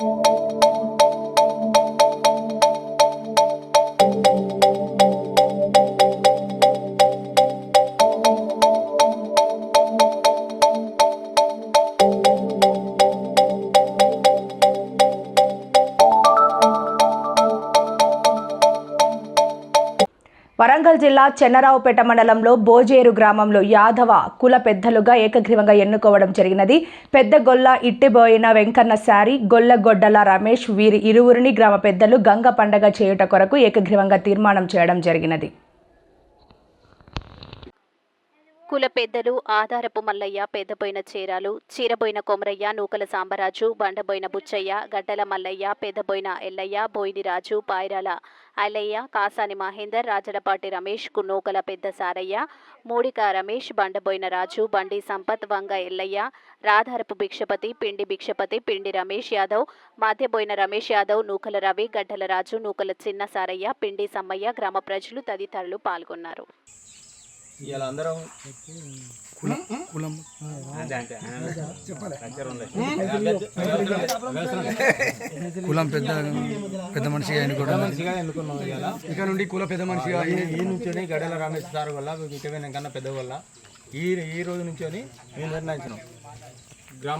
you Warangal జిల్లా చెన్నరావుపేట మండలంలో బోజేరు గ్రామంలో యాదవ కుల పెద్దలుగా ఏకగ్రీవంగా ఎన్నుకోవడం జరిగినది. పెద్ద గొల్ల ఇట్టిబోయిన వెంకన్న శారి గొల్లగొడ్డల రమేష్ వీరి ఇరువురిని గ్రామ పెద్దలు గంగ పండగ చేయుట కొరకు ఏకగ్రీవంగా తీర్మానం చేయడం జరిగినది. కుల పెద్దలు ఆధారపు మల్లయ్య పెద్దబోయిన చీరాలు చీరబోయిన కొమరయ్య నూకల సాంబరాజు బండబోయిన బుచ్చయ్య గడ్డల మల్లయ్య పెద్దబోయిన ఎల్లయ్య బోయిని రాజు పాయిరాల కాసాని మహేందర్ రాజడపాటి రమేష్ నూకల పెద్ద సారయ్య మూడిక రమేష్ బండబోయిన రాజు బండి సంపత్ వంగ ఎల్లయ్య రాధారపు భిక్షపతి పిండి భిక్షపతి పిండి రమేష్ యాదవ్ మాధ్యబోయిన రమేష్ యాదవ్ నూకల రవి గడ్డల రాజు నూకల చిన్న సారయ్య పిండి సమ్మయ్య గ్రామ ప్రజలు తదితరులు పాల్గొన్నారు. ఇవాళ అందరం. కులం పెద్ద పెద్ద మనిషిగా ఎన్నుకోవడం మనిషిగా ఎన్నుకున్నాం ఇవాళ ఇక నుండి కుల పెద్ద మనిషిగా ఈ నుంచొని గడల రమేష్ సార్ వల్ల మిగతా కన్నా పెద్ద వల్ల ఈ ఈ రోజు నుంచొని మేము నిర్ణయించినాం. గ్రామ